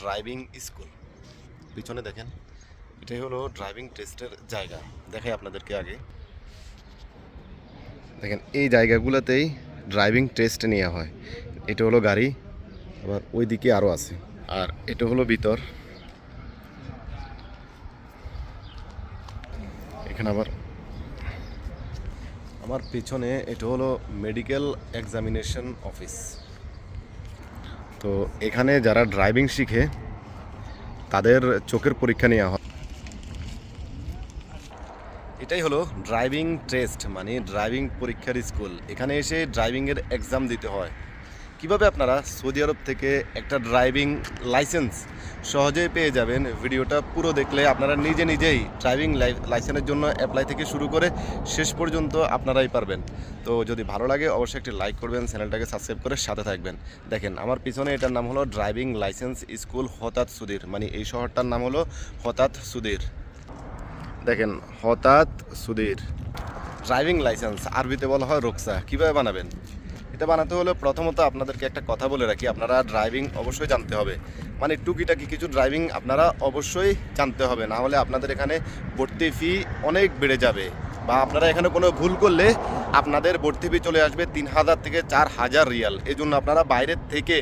Driving school পিছনে দেখেন, এটাই হলো ড্রাইভিং টেস্টের জায়গা। দেখাই আপনাদেরকে আগে। দেখেন, এই জায়গাগুলোতেই ড্রাইভিং টেস্ট নেওয়া হয়। এটা হলো গাড়ি, আবার ওই দিকে আরও আছে। আর এটা হলো ভিতর। এখানে আবার আমার পিছনে এটা হলো মেডিকেল এক্সামিনেশন অফিস তো এখানে যারা ড্রাইভিং শিখে, তাদের চোখের পরীক্ষা নেওয়া হয়। এটাই হলো ড্রাইভিং টেস্ট মানে ড্রাইভিং পরীক্ষার স্কুল এখানে এসে ড্রাইভিংয়ের এক্সাম দিতে হয়। কীভাবে আপনারা সৌদি আরব থেকে একটা ড্রাইভিং লাইসেন্স সহজেই পেয়ে যাবেন? ভিডিওটা পুরো দেখলে আপনারা নিজে নিজেই ড্রাইভিং লাইসেন্সের জন্য অ্যাপ্লাই থেকে শুরু করে শেষ পর্যন্ত আপনারাই পারবেন। তো যদি ভালো লাগে, অবশ্যই একটি লাইক করবেন, চ্যানেলটাকে সাবস্ক্রাইব করে সাথে থাকবেন। দেখেন, আমার পিছনে এটার নাম হলো ড্রাইভিং লাইসেন্স স্কুল হতাৎ সুধীর। মানে এই শহরটার নাম হলো হতাৎ সুদীর দেখেন হঠাৎ সুদীর ড্রাইভিং লাইসেন্স, আরবিতে বলা হয় রোকসা। কীভাবে বানাবেন? এটা বানাতে হলে প্রথমত আপনাদেরকে একটা কথা বলে রাখি, আপনারা ড্রাইভিং অবশ্যই জানতে হবে। মানে টুকিটাকি কিছু ড্রাইভিং আপনারা অবশ্যই জানতে হবে, না হলে আপনাদের এখানে ভর্তি ফি অনেক বেড়ে যাবে। বা আপনারা এখানে কোনো ভুল করলে আপনাদের ভর্তি ফি চলে আসবে তিন হাজার থেকে চার হাজার রিয়াল। এই জন্য আপনারা বাইরের থেকে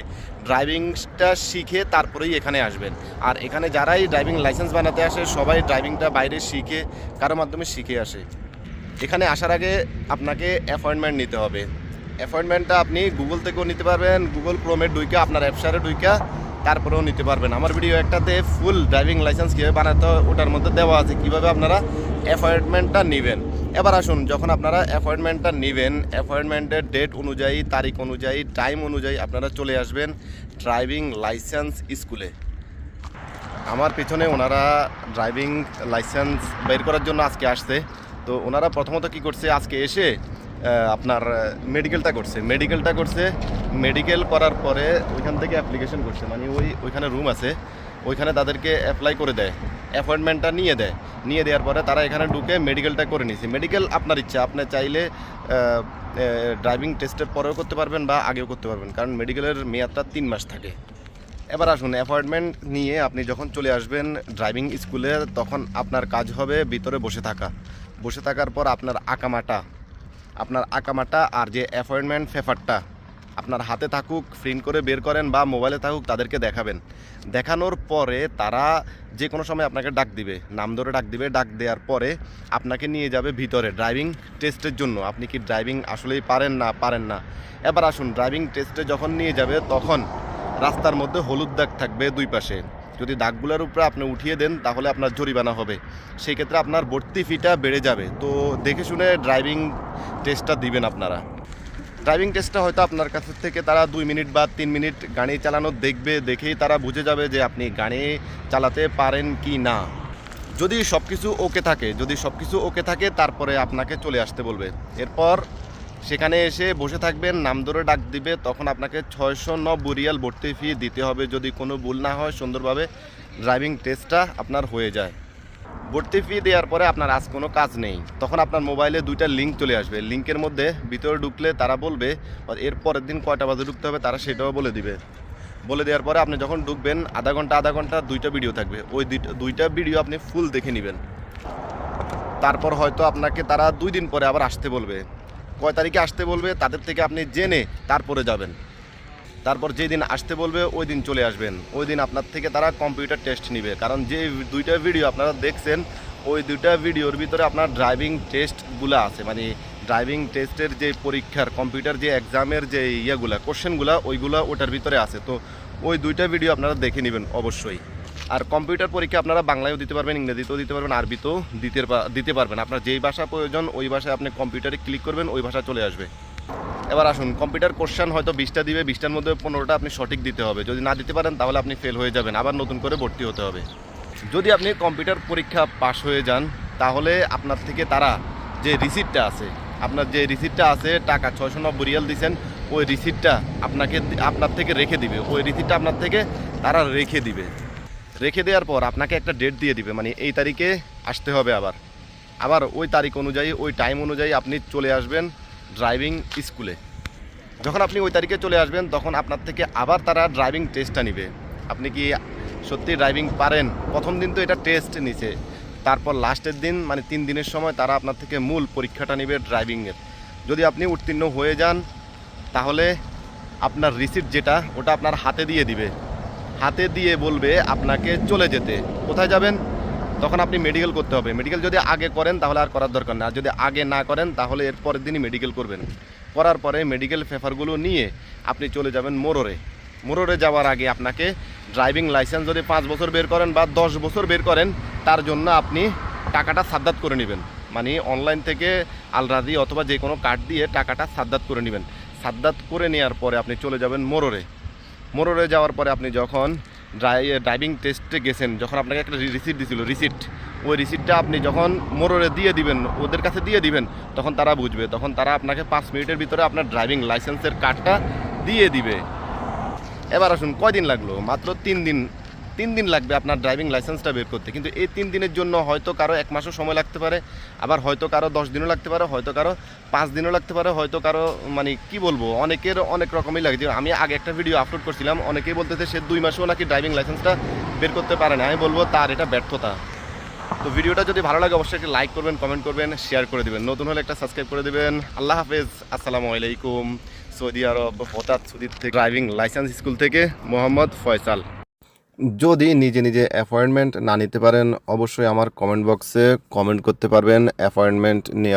ড্রাইভিংটা শিখে তারপরেই এখানে আসবেন। আর এখানে যারাই ড্রাইভিং লাইসেন্স বানাতে আসে, সবাই ড্রাইভিংটা বাইরে শিখে, কারও মাধ্যমে শিখে আসে। এখানে আসার আগে আপনাকে অ্যাপয়েন্টমেন্ট নিতে হবে। অ্যাপয়েন্টমেন্টটা আপনি গুগল থেকেও নিতে পারবেন, গুগল ক্রোমে ডুইকা আপনার অ্যাপসারে ডুইকা তারপরেও নিতে পারবেন। আমার ভিডিও একটাতে ফুল ড্রাইভিং লাইসেন্স কীভাবে বানাতে ওটার মধ্যে দেওয়া আছে, কীভাবে আপনারা অ্যাপয়েন্টমেন্টটা নেবেন। এবার আসুন, যখন আপনারা অ্যাপয়েন্টমেন্টটা নেবেন, অ্যাপয়েন্টমেন্টের ডেট অনুযায়ী, তারিখ অনুযায়ী টাইম অনুযায়ী আপনারা চলে আসবেন ড্রাইভিং লাইসেন্স স্কুলে আমার পিছনে ওনারা ড্রাইভিং লাইসেন্স বের করার জন্য আজকে আসছে। তো ওনারা প্রথমত কি করছে, আজকে এসে আপনার মেডিকেলটা করছে। মেডিকেলটা করছে মেডিকেল করার পরে ওইখান থেকে অ্যাপ্লিকেশন করছে। মানে ওই, ওইখানে রুম আছে, ওইখানে তাদেরকে অ্যাপ্লাই করে দেয়। অ্যাপয়েন্টমেন্টটা নিয়ে দেয়। নিয়ে দেওয়ার পরে তারা এখানে ঢুকে মেডিকেলটা করে নিয়েছে মেডিকেল আপনার ইচ্ছা, আপনি চাইলে ড্রাইভিং টেস্টের পরেও করতে পারবেন বা আগেও করতে পারবেন। কারণ মেডিকেলের মেয়াদটা তিন মাস থাকে। এবার আসুন অ্যাপয়েন্টমেন্ট নিয়ে আপনি যখন চলে আসবেন ড্রাইভিং স্কুলে তখন আপনার কাজ হবে ভিতরে বসে থাকা। বসে থাকার পর আপনার আকামাটা। আপনার আকামাটা আর যে অ্যাপয়েন্টমেন্ট পেপারটা আপনার হাতে থাকুক প্রিন্ট করে বের করেন বা মোবাইলে থাকুক, তাদেরকে দেখাবেন। দেখানোর পরে তারা যে কোনো সময় আপনাকে ডাক দিবে। নাম ধরে ডাক দিবে। ডাক দেওয়ার পরে আপনাকে নিয়ে যাবে ভিতরে ড্রাইভিং টেস্টের জন্য। আপনি কি ড্রাইভিং আসলেই পারেন না? পারেন না। এবার আসুন ড্রাইভিং টেস্টে যখন নিয়ে যাবে, তখন রাস্তার মধ্যে হলুদ দাগ থাকবে দুই পাশে। যদি দাগগুলোর উপরে আপনি উঠিয়ে দেন, তাহলে আপনার জরিমানা হবে। সেই ক্ষেত্রে আপনার ভর্তি ফিটা বেড়ে যাবে। তো দেখে শুনে ড্রাইভিং টেস্টটা দিবেন আপনারা। ড্রাইভিং টেস্টটা হয়তো আপনার কাছ থেকে তারা দুই মিনিট বা তিন মিনিট গাড়ি চালানো দেখবে, দেখেই তারা বুঝে যাবে যে আপনি গাড়ি চালাতে পারেন কি না। যদি সব কিছু ওকে থাকে, যদি সব কিছু ওকে থাকে, তারপরে আপনাকে চলে আসতে বলবে। এরপর সেখানে এসে বসে থাকবেন, নাম ধরে ডাক দিবে, তখন আপনাকে ছয়শো নব্বই রিয়াল ভর্তি ফি দিতে হবে। যদি কোনো ভুল না হয়, সুন্দরভাবে ড্রাইভিং টেস্টটা আপনার হয়ে যায়। ভর্তি ফি দেওয়ার পরে আপনার আজ কোনো কাজ নেই। তখন আপনার মোবাইলে দুইটা লিঙ্ক চলে আসবে। লিঙ্কের মধ্যে ভিতরে ঢুকলে তারা বলবে এর পরের দিন কয়টা বাজে ঢুকতে হবে? তারা সেটাও বলে দিবে। বলে দেওয়ার পরে আপনি যখন ঢুকবেন, আধা ঘণ্টা আধা ঘণ্টা দুইটা ভিডিও থাকবে। ওই দুইটা ভিডিও আপনি ফুল দেখে নেবেন। তারপর হয়তো আপনাকে তারা দুই দিন পরে আবার আসতে বলবে। কয় তারিখে আসতে বলবে, তাদের থেকে আপনি জেনে তারপরে যাবেন। তারপর যেই দিন আসতে বলবে, ওই দিন চলে আসবেন। ওই দিন আপনার থেকে তারা কম্পিউটার টেস্ট নিবে। কারণ যে দুইটা ভিডিও আপনারা দেখছেন, ওই দুইটা ভিডিওর ভিতরে আপনার ড্রাইভিং টেস্টগুলো আছে। মানে ড্রাইভিং টেস্টের যে পরীক্ষার কম্পিউটার যে এক্সামের যে ইয়েগুলা কোশ্চেনগুলো ওইগুলো ওটার ভিতরে আছে। তো ওই দুইটা ভিডিও আপনারা দেখে নেবেন অবশ্যই। আর কম্পিউটার পরীক্ষা আপনারা বাংলায়ও দিতে পারবেন, ইংরেজিতেও দিতে পারবেন, আরবিতেও দিতে দিতে পারবেন। আপনার যেই ভাষা প্রয়োজন, ওই ভাষায় আপনি কম্পিউটারে ক্লিক করবেন, ওই ভাষা চলে আসবে। এবার আসুন, কম্পিউটার কোশ্চেন হয়তো বিশটা দিবে, বিশটার মধ্যে পনেরোটা আপনি সঠিক দিতে হবে। যদি না দিতে পারেন, তাহলে আপনি ফেল হয়ে যাবেন, আবার নতুন করে ভর্তি হতে হবে। যদি আপনি কম্পিউটার পরীক্ষা পাশ হয়ে যান, তাহলে আপনার থেকে তারা যে রিসিপ্টটা আছে, আপনার যে রিসিপ্টটা আছে, টাকা ছয়শো নব্বই রিয়াল দিচ্ছেন ওই রিসিপ্টটা আপনাকে, আপনার থেকে রেখে দিবে। ওই রিসিপ্টটা আপনার থেকে তারা রেখে দিবে। রেখে দেওয়ার পর আপনাকে একটা ডেট দিয়ে দিবে মানে এই তারিখে আসতে হবে আবার। আবার ওই তারিখ অনুযায়ী, ওই টাইম অনুযায়ী আপনি চলে আসবেন ড্রাইভিং স্কুলে যখন আপনি ওই তারিখে চলে আসবেন, তখন আপনার থেকে আবার তারা ড্রাইভিং টেস্টটা নিবে। আপনি কি সত্যি ড্রাইভিং পারেন? প্রথম দিন তো এটা টেস্ট নিছে। তারপর লাস্টের দিন মানে তিন দিনের সময় তারা আপনার থেকে মূল পরীক্ষাটা নেবে ড্রাইভিংয়ের যদি আপনি উত্তীর্ণ হয়ে যান, তাহলে আপনার রিসিপ্ট যেটা, ওটা আপনার হাতে দিয়ে দিবে। হাতে দিয়ে বলবে আপনাকে চলে যেতে। কোথায় যাবেন? তখন আপনি মেডিকেল করতে হবে। মেডিকেল যদি আগে করেন তাহলে আর করার দরকার না। যদি আগে না করেন তাহলে এর পরের দিনই মেডিকেল করবেন। করার পরে মেডিকেল পেপারগুলো নিয়ে আপনি চলে যাবেন মোররে। মোররে যাওয়ার আগে আপনাকে ড্রাইভিং লাইসেন্স যদি পাঁচ বছর বের করেন বা দশ বছর বের করেন, তার জন্য আপনি টাকাটা সাদ্দাত করে নেবেন। মানে অনলাইন থেকে আলরাজি অথবা যে কোনো কার্ড দিয়ে টাকাটা সাদ্দাত করে নেবেন। সাদ্দাত করে নেওয়ার পরে আপনি চলে যাবেন মোররে। মোররে যাওয়ার পরে আপনি যখন ড্রাই ড্রাইভিং টেস্টে গেছেন, যখন আপনাকে একটা রিসিপ্ট দিছিল রিসিট ওই রিসিপ্টটা আপনি যখন মোররে দিয়ে দিবেন, ওদের কাছে দিয়ে দিবেন, তখন তারা বুঝবে, তখন তারা আপনাকে পাঁচ মিনিটের ভিতরে আপনার ড্রাইভিং লাইসেন্সের কার্ডটা দিয়ে দিবে। এবার আসুন, কয়দিন লাগল? মাত্র তিন দিন তিন দিন লাগবে আপনার ড্রাইভিং লাইসেন্সটা বের করতে। কিন্তু এই তিন দিনের জন্য হয়তো কারও এক মাসও সময় লাগতে পারে, আবার হয়তো কারও দশ দিনও লাগতে পারে, হয়তো কারও পাঁচ দিনও লাগতে পারে, হয়তো কারও মানে কি বলব, অনেকের অনেক রকমই লাগে। আমি আগে একটা ভিডিও আপলোড করছিলাম, অনেকেই বলতেছে সে দুই মাসেও নাকি ড্রাইভিং লাইসেন্সটা বের করতে পারে না। আমি বলব তার এটা ব্যর্থতা। তো ভিডিওটা যদি ভালো লাগে, অবশ্যই একটি লাইক করবেন কমেন্ট করবেন শেয়ার করে দেবেন। নতুন হলে একটা সাবস্ক্রাইব করে দেবেন। আল্লাহ হাফেজ। আসসালামু আলাইকুম। সৌদি আরব, হঠাৎ সৌদির থেকে ড্রাইভিং লাইসেন্স স্কুল থেকে মোহাম্মদ ফয়সাল। যদি নিজে নিজে অ্যাপয়েন্টমেন্ট না নিতে পারেন, অবশ্যই আমার কমেন্ট বক্সে কমেন্ট করতে পারবেন অ্যাপয়েন্টমেন্ট নেওয়ার